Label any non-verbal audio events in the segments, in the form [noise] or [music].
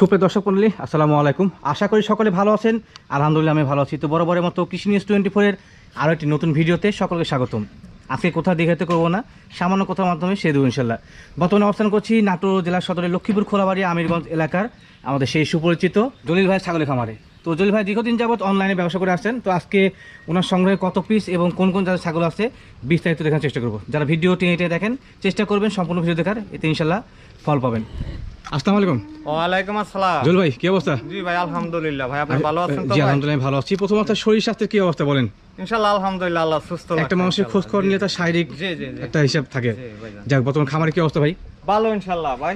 সুপ্রিয় দর্শক মন্ডলী, আসসালামু আলাইকুম। আশা করি সকলে ভালো আছেন। আলহামদুলিল্লাহ আমি ভালো আছি। তো বড় বরাবরের মতো কৃষি নিউজ টোয়েন্টি ফোরের আরও একটি নতুন ভিডিওতে সকলকে স্বাগতম। আজকে কোথাও দেখাতে করব না, সামান্য কথার মাধ্যমে সে দেবো ইনশাল্লাহ। বর্তমানে অবস্থান করছি নাটোর জেলা সদরের লক্ষ্মীপুর খোলাবাড়ি আমিরগঞ্জ এলাকার আমাদের সেই সুপরিচিত জলিল ভাই ছাগলের খামারে। তো জলিল ভাই, দীর্ঘদিন যাবত অনলাইনে ব্যবসা করে আসছেন। তো আজকে ওনার সংগ্রহে কত পিস এবং কোন কোন জাতের ছাগল আছে, বিস্তারিত দেখার চেষ্টা করব। যারা ভিডিও টেনে দেখেন, চেষ্টা করবেন সম্পূর্ণ ভিডিও দেখার। এতে ইনশাল্লাহ ফল পাবেন। আসসালামু আলাইকুম। ওয়ালাইকুম আসসালাম। জল ভাই কি অবস্থা? জি ভাই আলহামদুলিল্লাহ ভাই আপনি ভালো আছেন তো জি আলহামদুলিল্লাহ ভালো আছি। প্রথমত শরীর স্বাস্থ্যের কি অবস্থা বলেন? ইনশাআল্লাহ আলহামদুলিল্লাহ আল্লাহ সুস্থ একটা মানুষের খোঁজ খবর নিলে তার শারীরিক জি জি জি। একটা হিসাব থাকে। যাক বর্তমান খামারে কি অবস্থা ভাই? ভালো ইনশাআল্লাহ ভাই।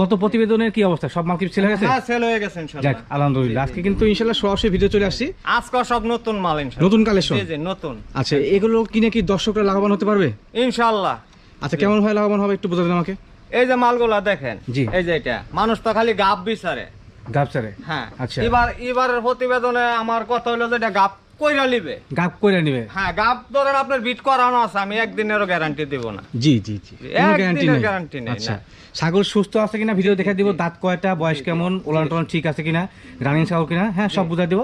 গত প্রতিবেদনের কি অবস্থা? সব মাল কি ছেলে গেছে? হ্যাঁ সেল হয়ে গেছে যাক আলহামদুলিল্লাহ আজকে কিন্তু ইনশাল্লাহ সরাসরি ভিডিও চলে আসছি। আজকে সব নতুন মাল ইনশাআল্লাহ। নতুন কালেকশন জি জি নতুন। আচ্ছা এগুলো কিনে কি দর্শকরা লাভবান হতে পারবে? ইনশাআল্লাহ। আচ্ছা কেমন হয় লাভবান হবে একটু বোঝাবেন আমাকে? এই যে মালগুলা দেখেন জি। এই যে এটা মানুষ তো খালি গাপ বিচারে গাপ সারে হ্যাঁ আচ্ছা। এবার এবারের প্রতিবেদনে আমার কথা হলো যে এটা গাপ কইরা লিবে গাব করে নিবে। হ্যাঁ গাপ ধরেন আপনার বিট করানো আছে আমি একদিনেরও গ্যারান্টি দিব না। জি জি জি। কোনো গ্যারান্টি নেই। আচ্ছা ছাগল সুস্থ আছে কিনা ভিডিও দেখা দিব দাঁত কয়টা বয়স কেমন ওলান টোলান ঠিক আছে কিনা রানিং ছাগল কিনা হ্যাঁ সব বুঝা দিব।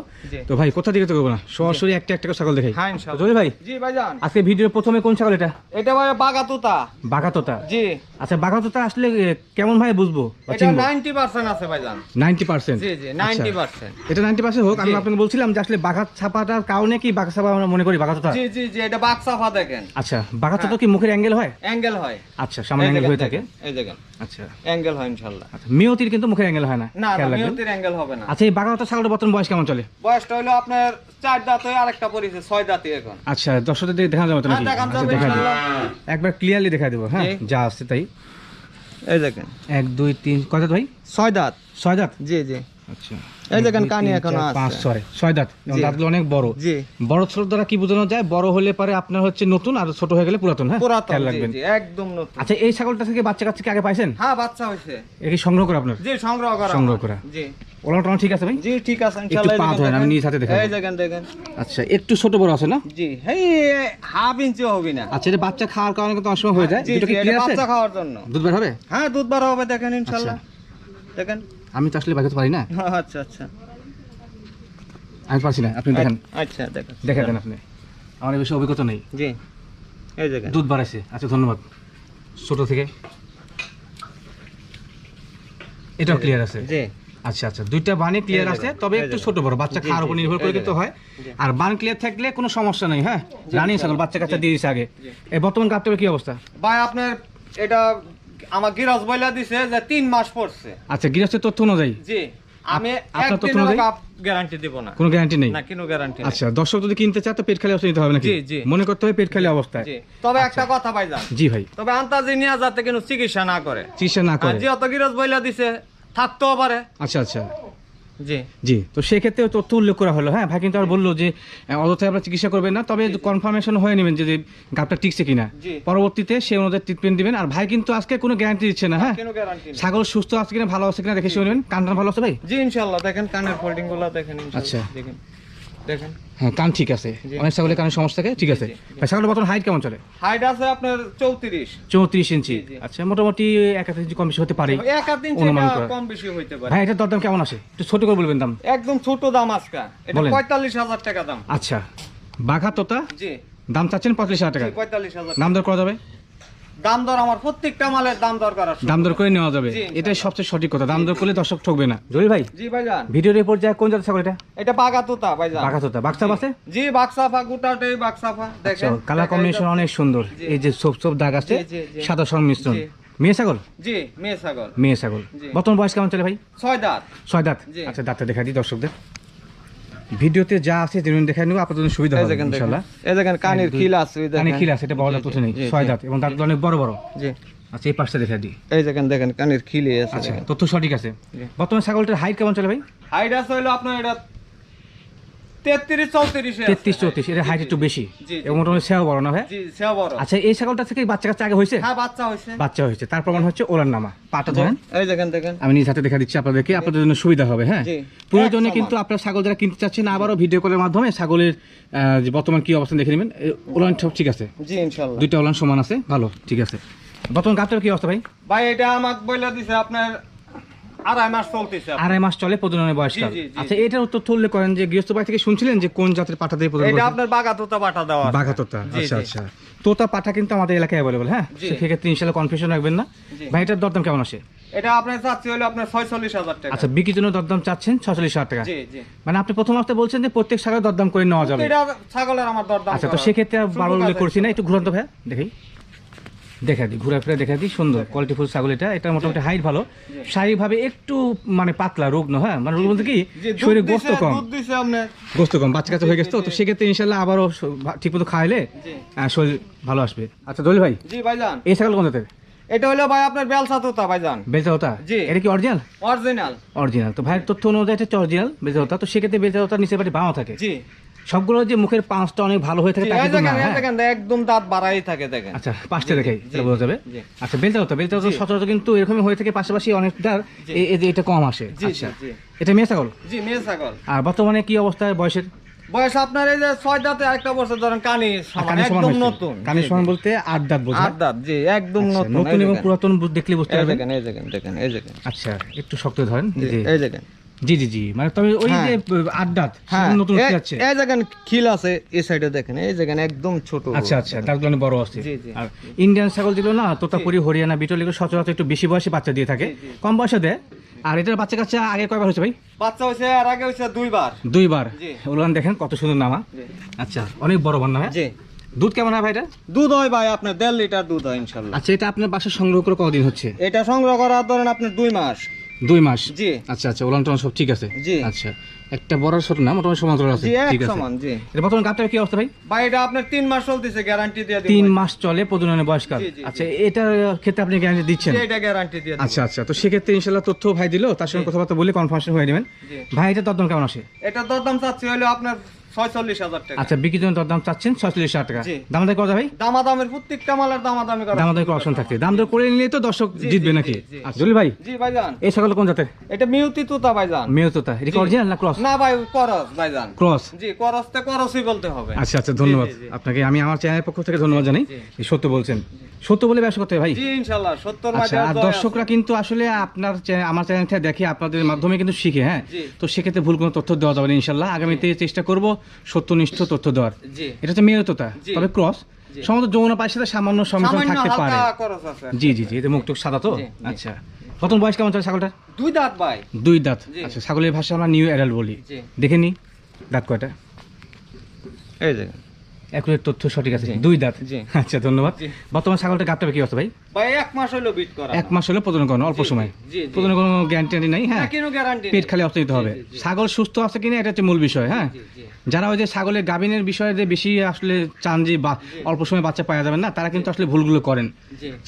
তো ভাই কোথা দিকে তো করব না? সরাসরি একটা একটা করে ছাগল দেখাই। হ্যাঁ ইনশাআল্লাহ ভাই জি ভাইজান। আজকে ভিডিওর প্রথমে কোন ছাগল এটা? এটা ভাই বাগাতুতা। বাঘাতোতা জি। আচ্ছা বাঘাতোতা আসলে কেমন ভাই বুঝব? এটা নাইনটি পার্সেন্ট আছে ভাইজান। নাইনটি পার্সেন্ট জি জি নাইনটি পার্সেন্ট এটা নাইনটি পার্সেন্ট হোক আমি আপনাকে বলছিলাম যে আসলে বাঘাত ছাপাটার কারণে কি বাঘা ছাপা আমরা মনে করি? বাঘাতোতা জি জি জি এটা সাফা দেখেন। আচ্ছা বাঘাতোতা কি মুখের অ্যাঙ্গেল হয়? অ্যাঙ্গেল হয়। আচ্ছা সামনে অ্যাঙ্গেল হয়ে থাকে। এই দেখেন আচ্ছা। অ্যাঙ্গেল হয় ইনশাল্লাহ। আচ্ছা মিয়তির কিন্তু মুখের অ্যাঙ্গেল হয় না না মিউতির অ্যাঙ্গেল হবে না। আচ্ছা এই বাঘাতোতা ছাগলের বর্তমান বয়স কেমন চলে? বয়সটা হলো আপনার চার দাঁত হয়ে আরেকটা পরিছে ছয় দাঁতই এখন। আচ্ছা দর্শকদের দিকে দেখা যাবে তো হ্যাঁ নাকি দেখান আচ্ছা যাবে দেখা দিই ইনশাল্লাহ। একবার ক্লিয়ারলি দেখা দেবো হ্যাঁ যা আছে তাই। এই দেখেন। এক দুই তিন কয় দাঁত ভাই? ছয় দাঁত। ছয় দাঁত? জি জি। আচ্ছা। এই দেখেন কানি তিন, আছে। পাঁচ ছয়। ছয় দাঁত। দাঁতগুলো অনেক বড়। জি। বড় ছোট দ্বারা কি বোঝানো যায়? বড় হলে পরে আপনার হচ্ছে নতুন আর ছোট হয়ে গেলে পুরাতন হ্যাঁ? পুরাতন খেয়াল জি রাখবেন। জি একদম নতুন। আচ্ছা এই ছাগলটা থেকে বাচ্চা কাচ্চা কি আগে পাইছেন? হ্যাঁ বাচ্চা হয়েছে। এ সংগ্রহ করে আপনার? জি সংগ্রহ করা। সংগ্রহ করা। জি। ওলান ঠিক আছে ভাই? জি ঠিক আছে ইনশাআল্লাহ এই পা ধরেন, আমি নিজ হাতে দেখাবো। এই দেখেন দেখেন। আচ্ছা একটু ছোট বড় আছে না? জি এই হাফ ইঞ্চি হবে না। আচ্ছা এটা বাচ্চা খাওয়ার কারণে কিন্তু অনেক হয়ে যায়। জি কি ক্লিয়ার আছে? বাচ্চা খাওয়ার জন্য। দুধ বের হবে? হ্যাঁ দুধ বার হবে দেখেন ইনশাআল্লাহ দেখেন। আমি তো আসলে বাজাতে পারি না? আচ্ছা আচ্ছা। আমি পারছি না। আপনি দেখেন। আচ্ছা দেখেন দেখা দেন আপনি। আমার এই বেশি অভিজ্ঞতা নেই। জি। এই দেখেন দুধ বাড়াইছে। আচ্ছা ধন্যবাদ। ছোট থেকে। এটাও ক্লিয়ার আছে? জি। আচ্ছা আচ্ছা। দুইটা বানি ক্লিয়ার আছে তবে একটু ছোট বড়। বাচ্চা খাওয়ার উপর নির্ভর করে কিন্তু হয়। আর বান ক্লিয়ার থাকলে কোনো সমস্যা নেই হ্যাঁ? রানিং ছাগল বাচ্চা কাচ্চা দিয়ে দিছে আগে। এই বর্তমান গাপটার কি অবস্থা? ভাই আপনার এটা আমার গিরাজ বইলা দিছে যে তিন মাস পড়ছে। আচ্ছা গিরাজের তথ্য অনুযায়ী? জি আমি আপনার তথ্য অনুযায়ী? গ্যারান্টি দিব না। কোনো গ্যারান্টি নেই? না কোনো গ্যারান্টি আচ্ছা দর্শক যদি কিনতে চায় তো পেট খালি অবস্থা নিতে হবে নাকি। মনে করতে হবে পেট খালি অবস্থায়। তবে একটা কথা ভাই যান জি ভাই। তবে যাতে চিকিৎসা না করে। চিকিৎসা না করে। যে অত বইলা দিছে থাকতেও পারে। আচ্ছা আচ্ছা। জি। জি তো সেক্ষেত্রে তথ্য উল্লেখ করা হলো। হ্যাঁ ভাই কিন্তু আর বলল যে অযথায় আপনার চিকিৎসা করবেন না তবে কনফার্মেশন হয়ে নেবেন যে গাপটা টিকছে কিনা। পরবর্তীতে সে অনুযায়ী ট্রিটমেন্ট দিবেন আর ভাই কিন্তু আজকে কোনো গ্যারান্টি দিচ্ছে না হ্যাঁ? ছাগল সুস্থ আছে কিনা ভালো আছে কিনা দেখে শুনে নেবেন। কানটা ভালো আছে ভাই? জি ইনশাল্লাহ দেখেন কানের ফোল্ডিংগুলো দেখেন আচ্ছা। দেখেন। দেখেন। হ্যাঁ কান ঠিক আছে। অনেক ছাগলের কানের সমস্যা থাকে ঠিক আছে। ছাগলের বর্তমান হাইট কেমন চলে? হাইট আছে আপনার চৌত্রিশ। চৌত্রিশ ইঞ্চি। আচ্ছা মোটামুটি এক হাজার ইঞ্চি কম বেশি হতে পারে এক। কম বেশি এটার দরদাম কেমন আছে একটু ছোট করে বলবেন দাম। একদম ছোট দাম আজকা। এটা পঁয়তাল্লিশ হাজার টাকা দাম। আচ্ছা বাঘা তোতা? জি। দাম চাচ্ছেন পঁয়ত্রিশ হাজার টাকা। পঁয়তাল্লিশ হাজার দাম দর করা যাবে? দাম দর আমার প্রত্যেকটা মালের দাম দর দাম দর করে নেওয়া যাবে। এটাই সবচেয়ে সঠিক কথা। দাম দর করলে দর্শক ঠকবে না। জলি ভাই জি ভাইজান। ভিডিওর এরপর যায় কোন জাতের ছাগল এটা? এটা বাগাতুতা ভাইজান। বাঘা তোতা। বাক্সা আছে? জি বাক্সাফা গোটাটাই বাক্সাফা দেখেন কালার কম্বিনেশন অনেক সুন্দর। এই যে দাগ আছে। সাদা সংমিশ্রণ। মেয়ে ছাগল? জি মেয়ে ছাগল। মেয়ে ছাগল। বর্তমান বয়স কেমন চলে ভাই? ছয় দাঁত। ছয় দাঁত। জি। আচ্ছা দাঁতটা দেখা দিই দর্শকদের। ভিডিওতে যা আছে যেমন দেখা নেব আপনাদের জন্য সুবিধা হবে ইনশাআল্লাহ এই দেখেন কানের খিল আছে এই দেখেন। খিল আছে এটা বড় উঠে নেই ছয় দাঁত এবং দাঁত অনেক বড় বড়। জি। আচ্ছা এই পাশটা দেখা দিই। এই দেখেন দেখেন কানের খিলে আছে। আচ্ছা তথ্য সঠিক আছে। বর্তমানে বর্তমান ছাগলটার হাইট কেমন চলে ভাই? হাইট আছে হলো আপনার এটা তেত্রিশ চৌত্রিশ তেত্রিশ চৌত্রিশ এর হাইট একটু বেশি। এবং মোটামুটি সেও বড় না ভাই? সেও বড়। আচ্ছা এই ছাগলটা থেকে বাচ্চা কাচ্চা আগে হয়েছে? হ্যাঁ বাচ্চা হয়েছে। বাচ্চা হয়েছে। তার প্রমাণ হচ্ছে ওলার নামা। পাটা ধরেন। এই দেখেন দেখেন। আমি নিজ হাতে দেখা দিচ্ছি আপনাদেরকে। আপনাদের জন্য সুবিধা হবে হ্যাঁ। প্রয়োজনে কিন্তু আপনার ছাগল যারা কিনতে চাচ্ছেন আবারও ভিডিও কলের মাধ্যমে ছাগলের যে বর্তমান কি অবস্থান দেখে নেবেন। ওলান সব ঠিক আছে? জি দুইটা ওলান সমান আছে? ভালো ঠিক আছে। বর্তমান গাছটার কি অবস্থা ভাই? ভাই এটা আমাকে বলে দিছে আপনার আড়াই মাস চলতেছে আড়াই মাস চলে প্রজননের বয়সকাল। আচ্ছা এটার উত্তর করেন যে গৃহস্থ বাড়ি থেকে শুনছিলেন যে কোন জাতের পাঠা দিয়ে প্রজনন এটা? আপনার বাগাতোতা বাটা দেওয়া বাঘা তোতা আচ্ছা আচ্ছা। তোতা পাঠা কিন্তু আমাদের এলাকায় অ্যাভেলেবল হ্যাঁ? সেক্ষেত্রে ইনশাল্লাহ কনফিউশন রাখবেন না। ভাই এটার দরদাম কেমন আসে? এটা আপনার চাচ্ছি হলো আপনার ছয়চল্লিশ হাজার টাকা। আচ্ছা বিক্রির জন্য দরদাম চাচ্ছেন ছচল্লিশ হাজার টাকা। মানে আপনি প্রথম অবস্থায় বলছেন যে প্রত্যেক শাখায় দরদাম করে নেওয়া যাবে। এটা ছাগলের আমার দরদাম আচ্ছা তো সেক্ষেত্রে বারো উল্লেখ করছি না একটু ঘুরান্ত ভাই দেখি। দেখা দিই ঘুরে ফিরে দেখা দিই সুন্দর কোয়ালিটি ফুল ছাগল এটা এটা মোটামুটি হাইট ভালো। শারীরিকভাবে একটু মানে পাতলা রুগ্ন হ্যাঁ? মানে রুগ্ন বলতে কি শরীরে গোস্ত কম। দুধ দিছে আপনার গোস্ত কম বাচ্চা কাছে হয়ে গেছে তো সেক্ষেত্রে ইনশাল্লাহ আবারও ঠিক মতো খাইলে। শরীর ভালো আসবে। আচ্ছা দলি ভাই জি ভাইজান। এই ছাগল কোন জাতের? এটা হলো ভাই আপনার বেলসা তোতা ভাইজান। বেলচা হতা জি। এটা কি অরিজিনাল অরিজিনাল অরিজিনাল তো ভাই তথ্য অনুযায়ী এটা অরিজিনাল বেলচা হতা তো সেক্ষেত্রে বেলচা হতা নিচে পাটি বাঁও থাকে। জি। সবগুলো যে মুখের পাঁচটা অনেক ভালো হয়ে থাকে হ্যাঁ? দেখেন, একদম দাঁত বাড়াই থাকে দেখেন। আচ্ছা পাঁচটা দেখাই তাহলে বোঝা যাবে। আচ্ছা বেলচা হতা বেলচা হতা। সচরাচর কিন্তু এরকমই হয়ে থাকে পাশাপাশি যে এটা কম আসে। আচ্ছা। এটা মেয়ে ছাগল? জি মেয়ে ছাগল। আর বর্তমানে কি অবস্থায় বয়সের? বয়স আপনার এই যে ছয় দাঁতে একটা বছর ধরেন কানি সমান একদম নতুন। কানের জি, সমান বলতে আট দাঁত বোঝা। আট দাঁত জি একদম আচ্ছা, নতুন নতুন এবং পুরাতন দেখলে বুঝতে পারবেন। দেখেন এই দেখেন দেখেন এই দেখেন। আচ্ছা একটু শক্ত ধরেন। এই দেখেন। জি জি জি। মানে তবে ওই হ্যাঁ। যে হ্যাঁ। নতুন যাচ্ছে। এই দেখেন খিল আছে এই সাইডে দেখেন এই দেখেন একদম ছোট। আচ্ছা আচ্ছা বড় আছে। আর ইন্ডিয়ান ছাগল দিল না তোতাপুরি হরিয়ানা বিটল এগুলো সচরাচর একটু বেশি বয়সে বাচ্চা দিয়ে থাকে। কম বয়সে দেয়। আর এটার বাচ্চা কাচ্চা আগে কয়বার হয়েছে ভাই? বাচ্চা হয়েছে আর আগে হয়েছে দুইবার। দুইবার। ওগুলো দেখেন কত সুন্দর নামা। আচ্ছা অনেক বড় বান্না হয় দুধ কেমন হয় ভাই এটা? দুধ হয় ভাই আপনার দেড় লিটার দুধ হয় ইনশাল্লাহ। আচ্ছা এটা আপনার বাসা সংগ্রহ করে কতদিন হচ্ছে? এটা সংগ্রহ করা ধরেন আপনার দুই মাস। দুই মাস? জি। আচ্ছা আচ্ছা ওলান টোলান সব ঠিক আছে? জি। আচ্ছা একটা বড় ছোট না মোটামুটি সমান্তরাল আছে? ঠিক আছে। সমান জি। এটা বর্তমান গাবটার কি অবস্থা ভাই? ভাই এটা আপনার তিন মাস চলতেছে গ্যারান্টি দিয়ে দিই তিন মাস চলে প্রজননের বয়সকাল। আচ্ছা এটার ক্ষেত্রে আপনি গ্যারান্টি দিচ্ছেন? জি এটা গ্যারান্টি দিয়ে দিই আচ্ছা আচ্ছা তো সেক্ষেত্রে ইনশাল্লাহ তথ্য ভাই দিলো তার সঙ্গে কথাবার্তা বলে কনফার্মেশন হয়ে নেবেন। জি। ভাই এটা দরদাম কেমন আসে? এটা দরদাম চাচ্ছি হলো আপনার ছয়চল্লিশ হাজার টাকা। আচ্ছা বিক্রির জন্য দরদাম চাচ্ছেন ছয়চল্লিশ হাজার টাকা। দাম দর করা ভাই? দামাদামের প্রত্যেকটা মালের দামাদামি করা দাম দর অপশন দাম দর করে নিলে তো দর্শক জিতবে নাকি। আচ্ছা জলি ভাই? জি ভাইজান। এই ছাগল কোন জাতের? এটা মিউতি তুতা ভাইজান। মেয়ে তোতা। এটা অরিজিনাল না ক্রস না ভাই করস ভাইজান। ক্রস জি করসই বলতে হবে। আচ্ছা আচ্ছা ধন্যবাদ। আপনাকে আমি আমার চ্যানেলের পক্ষ থেকে ধন্যবাদ জানাই। সত্য বলছেন। সত্য বলে ব্যবসা করতে ভাই? জি আচ্ছা আর দর্শকরা কিন্তু আসলে আপনার আমার চ্যানেল- চ্যানেলটা দেখে আপনাদের মাধ্যমে কিন্তু শিখে হ্যাঁ? তো সেক্ষেত্রে ভুল কোনো তথ্য দেওয়া যাবে না ইনশাল্লাহ আগামীতে চেষ্টা করব সত্যনিষ্ঠ তথ্য দেওয়ার। এটা হচ্ছে মেয়ে তবে ক্রস। সম্ভবত যৌন পায়ের সাথে সামান্য সামান্য থাকতে পারে। জি জি জি এটা মুখটুক সাদা তো। আচ্ছা। প্রথম বয়স কেমন চলে ছাগলটা দুই দাঁত ভাই। দুই দাঁত। আচ্ছা ছাগলের ভাষা আমরা নিউ অ্যাডাল্ট বলি। দেখে নি? দাঁত কয়টা? এই দেখেন একুরের তথ্য সঠিক আছে। দুই দাঁত। আচ্ছা ধন্যবাদ। বর্তমান ছাগলটা গাবটা কি অবস্থা ভাই? ভাই এক মাস হলো বিট করা। এক মাস হলো প্রজনন করানো অল্প সময়। কোনো গ্যারান্টি নেই হ্যাঁ? গ্যারান্টি পেট খালি দিতে হবে। ছাগল সুস্থ আছে কিনা এটা হচ্ছে মূল বিষয় হ্যাঁ? যারা ওই যে ছাগলের গাভিনের বিষয়ে যে বেশি আসলে চান যে অল্প সময় বাচ্চা পাওয়া যাবে না তারা কিন্তু আসলে ভুলগুলো করেন।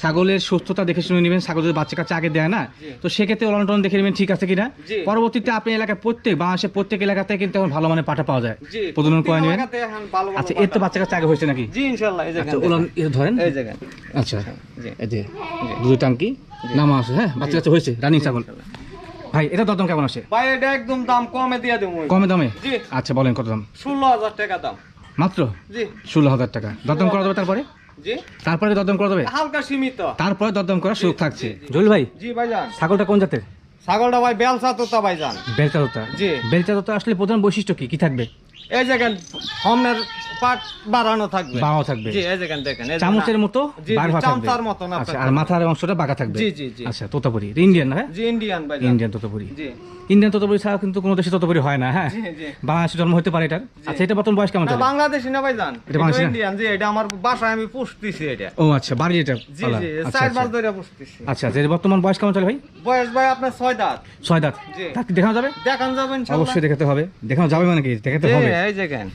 ছাগলের সুস্থতা দেখে শুনে নেবেন ছাগল যদি বাচ্চা কাছে আগে দেয় না। তো সেক্ষেত্রে অলন্টন দেখে নেবেন ঠিক আছে কিনা। পরবর্তীতে আপনি এলাকায় প্রত্যেক বাংলাদেশের প্রত্যেক এলাকাতে কিন্তু এখন ভালো মানে পাঠা পাওয়া যায়। প্রজনন করে নেবেন আচ্ছা এর তো বাচ্চা কাছে আগে হয়েছে নাকি? জি ইনশাল্লাহ এই আচ্ছা ধরেন? এই আচ্ছা। জি। এই যে দুধ টাঙ্কি নামা আছে হ্যাঁ? বাচ্চা কাছে হয়েছে রানিং ছাগল। ভাই এটা দরদাম কেমন আছে ভাই এটা একদম দাম কমে দিয়ে দেবো। কমে দামে? জি। আচ্ছা বলেন কত দাম? ষোলো হাজার টাকা দাম। মাত্র? জি। ষোলো হাজার টাকা। দরদাম করা যাবে তারপরে? জি। তারপরে দরদাম করা যাবে? হালকা সীমিত। তারপরে দরদাম করার সুযোগ থাকছে। জল ভাই জি ভাইজান। ছাগলটা কোন জাতের? ছাগলটা ভাই বেলসা তোতা ভাইজান। বেলচা তোতা। জি। বেলচা তোতা আসলে প্রধান বৈশিষ্ট্য কি? কি থাকবে? এই দেখেন হমনের পাট বাড়ানো থাকবে। বাঁও থাকবে। জি এই দেখেন দেখেন চামচের মতো থাকবে। চামচার মতন আপনার আচ্ছা আর মাথার অংশটা বাঁকা থাকবে। জি, জি, জি। আচ্ছা তোতাপুরি। ইন্ডিয়ান হ্যাঁ? জি ইন্ডিয়ান ভাইজান। ইন্ডিয়ান তোতাপুরি। জি। ইন্ডিয়ান তোতাপুরি ছাড়া কিন্তু কোনো দেশে তোতাপুরি হয় না হ্যাঁ? বাংলাদেশে জন্ম হতে পারে এটার। আচ্ছা এটা বর্তমান বয়স কেমন চলে? বাংলাদেশি না ভাইজান? এটা বাংলাদেশি ইন্ডিয়ান জি এটা আমার বাসায় আমি পুষতেছি এটা। ও আচ্ছা বাড়ি এটা জি জি আচ্ছা চার আচ্ছা। মাস ধরে পুষতেছি। আচ্ছা আচ্ছা এর বর্তমান বয়স কেমন চলে ভাই? বয়স ভাই আপনার ছয় দাঁত। ছয় দাঁত। জি। দাঁত কি দেখানো যাবে? যাবেন ইনশাআল্লাহ। অবশ্যই দেখাতে হবে। দেখানো যাবে মানে কি? দেখাতে হবে? এই দেখেন।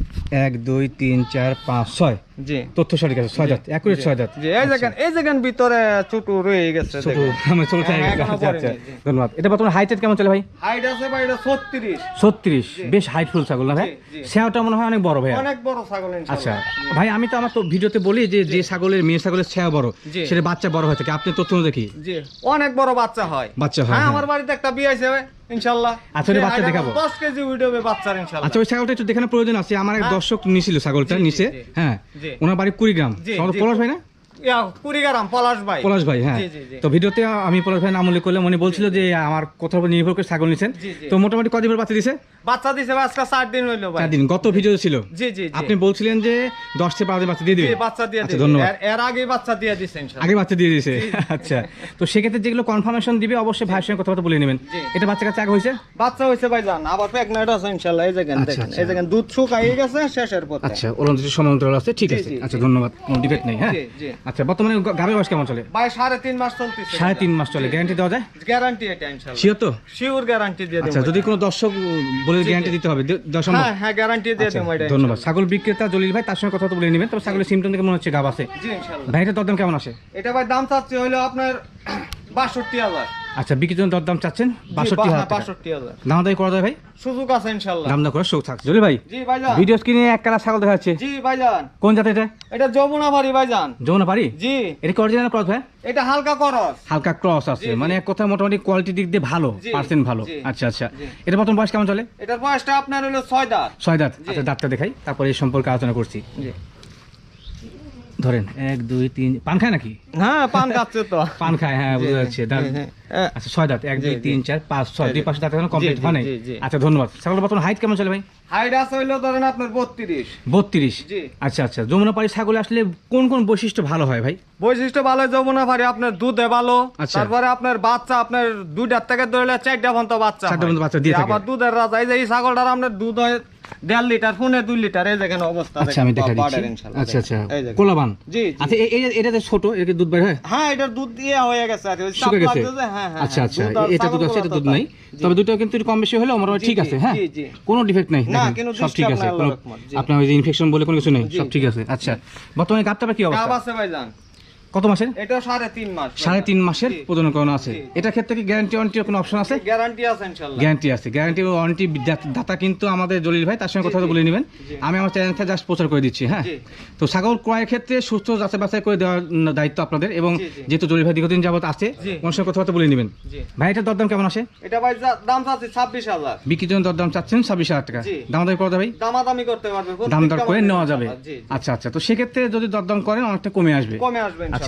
এক দুই তিন চার পাঁচ ছয়। জি। তথ্য সঠিক আছে ছয় দাঁত একুরেট ছয় দাঁত। জি এই দেখেন এই দেখেন ভিতরে ছোট রয়ে গেছে ছোট দেখেন। [laughs] ছোট থেকে হ্যাঁ, গেছে। আচ্ছা আচ্ছা ধন্যবাদ। এটা বর্তমানে হাইটের কেমন চলে ভাই? হাইট আছে ভাই এটা 36 ছত্রিশ বেশ হাইটফুল ছাগল না ভাই? জি, জি। মনে হয় অনেক বড় ভাই অনেক বড় ছাগল আচ্ছা ভাই আমি তো আমার তো ভিডিওতে বলি যে যে ছাগলের মেয়ে ছাগলের ছেয়া বড়। সেটা বাচ্চা বড় হয়ে থাকে। আপনি তথ্য দেখি। জি অনেক বড় বাচ্চা হয়। বাচ্চা হয়, হ্যাঁ হ্যাঁ। আমার বাড়িতে একটা বিয়ে আছে ইনশাআল্লাহ আচ্ছা, বাচ্চা দেখাবো। আমার 10 কেজি উঠবে বাচ্চার ইনশাআল্লাহ আচ্ছা ওই ছাগলটা একটু দেখানোর প্রয়োজন আছে। আমার এক হ্যাঁ। দর্শক নিছিল ছাগলটা নিচে। হ্যাঁ। ওনার বাড়ি কুড়িগ্রাম। পলাশ ভাই না? কুড়িগ্রাম পলাশ ভাই। পলাশ ভাই হ্যাঁ। তো ভিডিওতে আমি পলাশ ভাই নাম উল্লেখ করলাম উনি বলছিল যে আমার কোথাও নির্ভর করে ছাগল। তো মোটামুটি কদিনের বাচ্চা দিছে? বাচ্চা দিছে আজকে চার দিন হইল চার দিন। গত ভিডিও ছিল। জি জি জি। আপনি বলছিলেন যে দশ থেকে বারো দিন বাচ্চা দিয়ে দিবে। বাচ্চা দিয়ে আচ্ছা ধন্যবাদ। এর- আগে বাচ্চা দিয়ে ইনশাআল্লাহ আগে বাচ্চা দিয়ে দিয়েছে আচ্ছা। তো সেক্ষেত্রে যেগুলো কনফার্মেশন দিবে অবশ্যই ভাইয়ের সঙ্গে কথাবার্তা বলে নেবেন। এটা বাচ্চা কাছে আগে হয়েছে? বাচ্চা হইছে ভাই জান। আবার প্রেগন্যান্ট আছে ইনশাআল্লাহ এই দেখেন আচ্ছা, দেখেন আচ্ছা। এই দেখেন দুধ শুকাই গেছে শেষের পথে। আচ্ছা ওরম আছে ঠিক আছে। আচ্ছা ধন্যবাদ। কোনো নেই হ্যাঁ। আচ্ছা বর্তমানে গাভীর বয়স কেমন চলে? ভাই সাড়ে তিন মাস চলতেছে। সাড়ে তিন মাস চলে গ্যারান্টি দেওয়া যায়? গ্যারান্টি এটা ইনশাআল্লাহ শিওর তো? শিওর গ্যারান্টি দিয়ে আচ্ছা যদি কোনো দর্শক বলে গ্যারান্টি দিতে হবে দশম হ্যাঁ হ্যাঁ গ্যারান্টি দিয়ে আচ্ছা, দেবো এটা ধন্যবাদ। ছাগল বিক্রেতা জলিল ভাই তার সঙ্গে কথা তো বলে নেবেন। তবে ছাগলের সিমটম থেকে মনে হচ্ছে গাব আছে। জি ইনশাআল্লাহ দর দরদাম কেমন আসে? এটা ভাই দাম চাচ্ছি হলো আপনার বাষট্টি হাজার। আচ্ছা বিক্রির জন্য দরদাম চাচ্ছেন? বাষট্টি হাজার বাষট্টি হাজার। দাম দাবি করা যায় ভাই? সুযোগ আছে ইনশাআল্লাহ দাম দাম করে শোক থাকছে। জলিল ভাই জি ভাইজান। ভিডিও স্ক্রিনে এক কালার ছাগল দেখা যাচ্ছে। জি ভাইজান। কোন জাতের এটা? এটা যমুনা বাড়ি ভাইজান। যমুনা পারি জি। এটা কি অরিজিনাল ক্রস ভাই? এটা হালকা ক্রস হালকা ক্রস আছে। মানে এক কথা মোটামুটি কোয়ালিটি দিক দিয়ে ভালো পার্সেন্ট ভালো। আচ্ছা আচ্ছা। এটা প্রথম বয়স কেমন চলে? এটার বয়সটা আপনার হলো ছয় দাঁত। ছয় দাঁত। আচ্ছা দাঁতটা দেখাই। তারপরে এই সম্পর্কে আলোচনা করছি। জি। ধরেন এক দুই তিন পান খায় নাকি? হ্যাঁ পান খাচ্ছে তো। [laughs] পান খায় হ্যাঁ বুঝতে পারছি। দাঁত হ্যাঁ, হ্যাঁ। আচ্ছা ছয় দাঁত এক দুই তিন চার পাঁচ ছয় দুই দাঁত এখন কমপ্লিট হয় নাই। আচ্ছা ধন্যবাদ। ছাগলের বর্তমান হাইট কেমন চলে ভাই? হাইট আছে হইল ধরেন আপনার বত্রিশ। বত্রিশ? আচ্ছা আচ্ছা যমুনা পাড়ি ছাগলে আসলে কোন কোন বৈশিষ্ট্য ভালো হয় ভাই? বৈশিষ্ট্য ভালো যমুনা আপনার দুধে ভালো। আচ্ছা। তারপরে আপনার বাচ্চা আপনার দুইটার থেকে ধরলে চারটা পর্যন্ত বাচ্চা চারটা পর্যন্ত বাচ্চা দিয়ে আবার দুধের রাজা এই যে এই ছাগলটার আপনার দুধ হয় দেড় লিটার ফোনে দুই লিটার এই দেখেন অবস্থা আচ্ছা আমি দেখা দিচ্ছি আচ্ছা আচ্ছা। কোলাবান জি। আচ্ছা ছোট কি দুধ বের হয় হ্যাঁ এটার দুধ দিয়ে হয়ে গেছে আর শুকে গেছে হ্যাঁ হ্যাঁ আচ্ছা হ্যাঁ। আচ্ছা এটা দুধ আছে এটা দুধ নাই তবে দুটো কিন্তু কম বেশি হলে জি, ঠিক আছে হ্যাঁ। কোনো ডিফেক্ট নাই সব ঠিক আছে। আপনার ওই যে ইনফেকশন বলে কোনো কিছু নেই সব ঠিক আছে আচ্ছা বর্তমানে গাবটা কি গাব অবস্থা আছে ভাইজান কত মাসের? এটা সাড়ে তিন মাস। সাড়ে তিন মাসের করানো আছে? জি। এটার ক্ষেত্রে কি গ্যারান্টি ওয়ারেন্টির কোনো অপশন আছে? গ্যারান্টি আছে ইনশাআল্লাহ। গ্যারান্টি আছে। গ্যারান্টি ওয়ারেন্টি দাতা কিন্তু আমাদের জলিল ভাই তার সঙ্গে কথা বলে নেবেন। আমি আমার চ্যানেলটা জাস্ট প্রচার করে দিচ্ছি হ্যাঁ? তো ছাগল ক্রয়ের ক্ষেত্রে সুস্থ যাচাই বাছাই করে দেওয়ার দায়িত্ব আপনাদের এবং। যেহেতু জলিল ভাই দীর্ঘদিন যাবত আছে জি। ওনার সঙ্গে কথাবার্তা বলে নেবেন। ভাই এটার দরদাম কেমন আসে? এটা ভাই দাম চাচ্ছি ছাব্বিশ হাজার। বিক্রির জন্য দরদাম চাচ্ছেন ছাব্বিশ হাজার টাকা। জি। দাম দাম করা যাবে? দামাদামি করতে পারবে। দাম দর করে নেওয়া যাবে। আচ্ছা আচ্ছা। তো সেক্ষেত্রে যদি দরদাম করেন অনেকটা কমে আসবে। কমে আসবে আচ্ছা